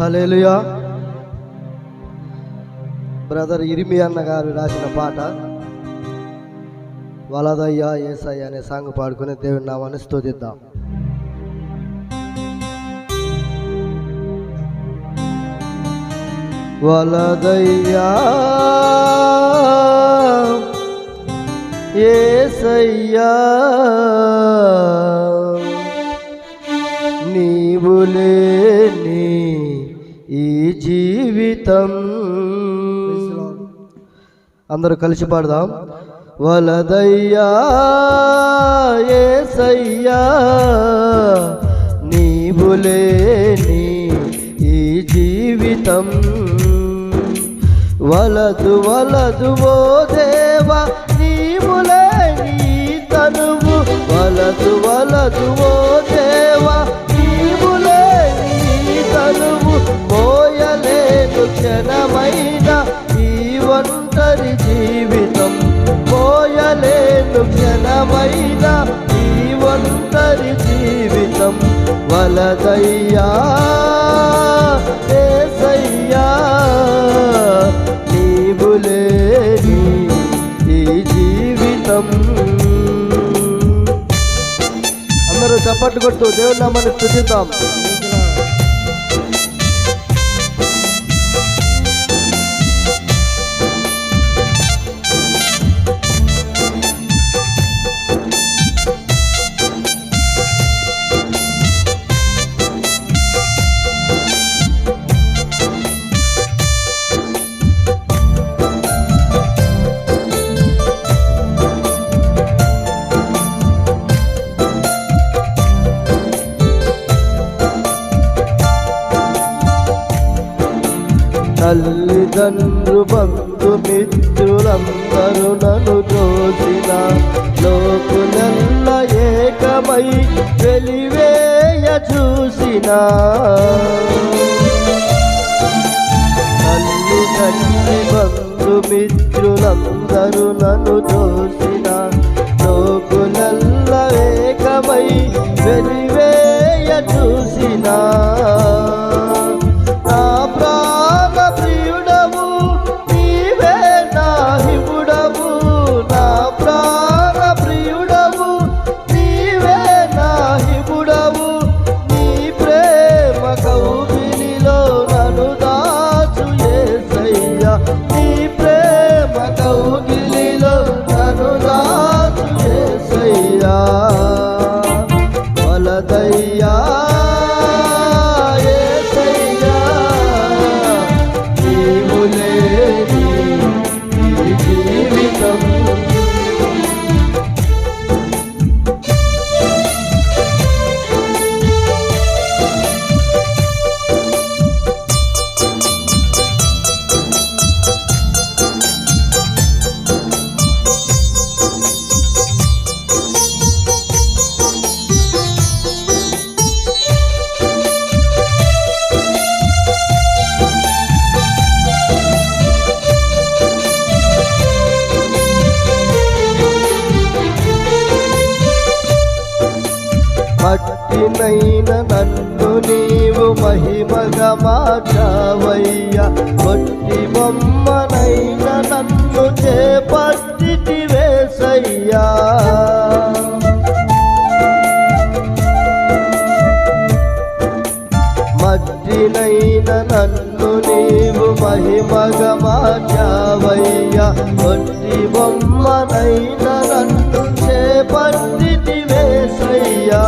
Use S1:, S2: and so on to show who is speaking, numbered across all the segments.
S1: Hallelujah brother ఇరిమి అన్న గారు రాసిన పాట వలదయ్యా ఏసయ్య అనే సాంగ్ పాడుకుని దేవుని నామాన్ని స్తుతిద్దాం. వలదయ్యా ఏసయ్యా నీవులే జీవితం. అందరూ కలిసి పాడదాం. వలదయ్యా ఏసయ్యా నీవు లేని ఈ జీవితం. వలదు వలదు ఓ దేవా నీవు లేని తనువు. వలదు వలదు ఓ దేవా అయినా ఈ ఒంటరి జీవితం మోయలేను క్షణమైన ఈ ఒంటరి జీవితం. వలదయ్యా ఏసయ్యా నీవు ఈ జీవితం. అందరూ చప్పట్లు కొడుతూ దేవుడు నామని స్థుతిద్దాం. తల్లిదండ్రు బంధుమిత్రులందరూ నన్ను దోసిన లోకులెల్ల ఏకమై వెలివేయ చూసిన. తల్లి తండ్రి బంధు నన్ను దోసిన నన్ను నీవు మహిమగా మార్చావయ్యా. కొట్టి బొమ్మనైన నన్ను చేపట్టి వేసయ్యా. మట్టినైన నన్ను నీవు మహిమగా మార్చావయ్యా. కొట్టి బొమ్మనైన నన్ను చేపట్టి వేసయ్యా.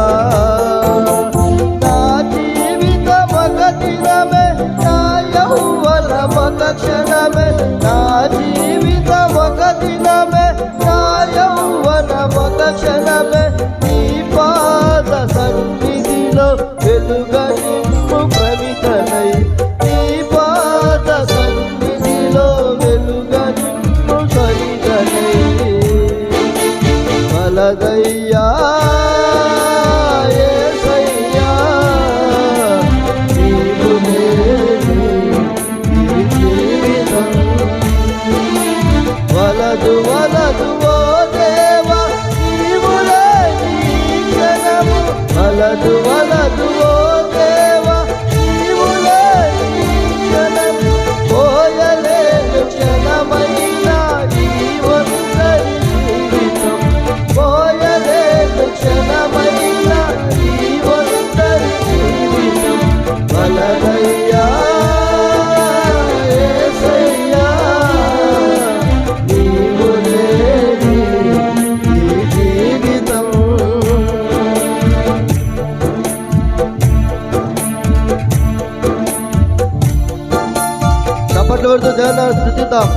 S1: కొడుతూ దేవుని నామాన్ని స్థుతిద్దాం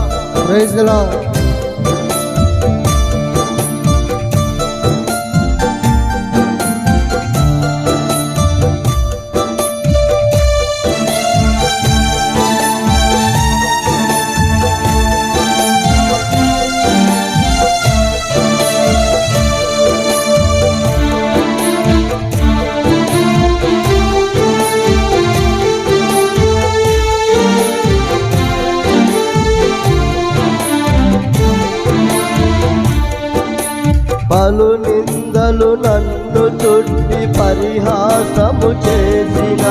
S2: ప్రైజ్ గలా
S1: పలు నిందలు నన్ను చుట్టి పరిహాసము చేసిన.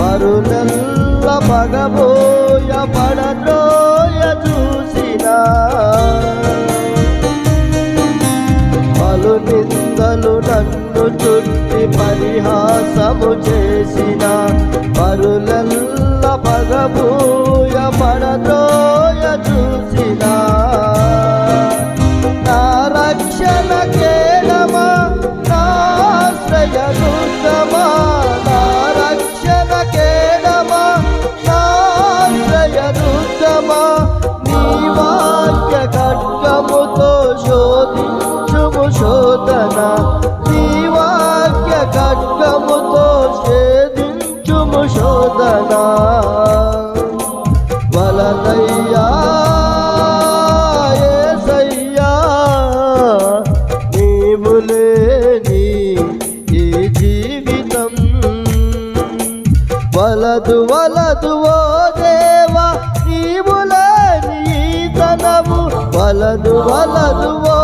S1: పరులల్ల పగబోయ పడద్రోయ చూసిన. పలు నిందలు నన్ను చుట్టి పరిహాసము చేసిన. పరులల్ల పగబో ఛేదించుము శోధన వలదయ్యా యేసయ్యా నీవులేని ఈ జీవితం. వలదు వలదు ఓ దేవా నీవులేని ఈ తనము వలదు వలదు ఓ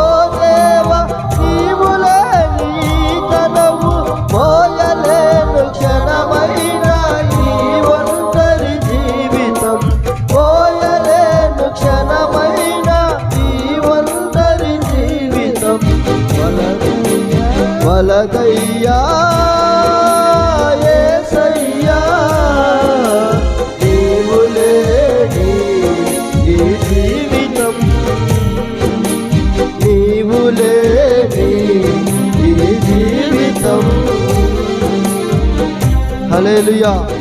S1: ఈ జీవితం హల్లెలూయా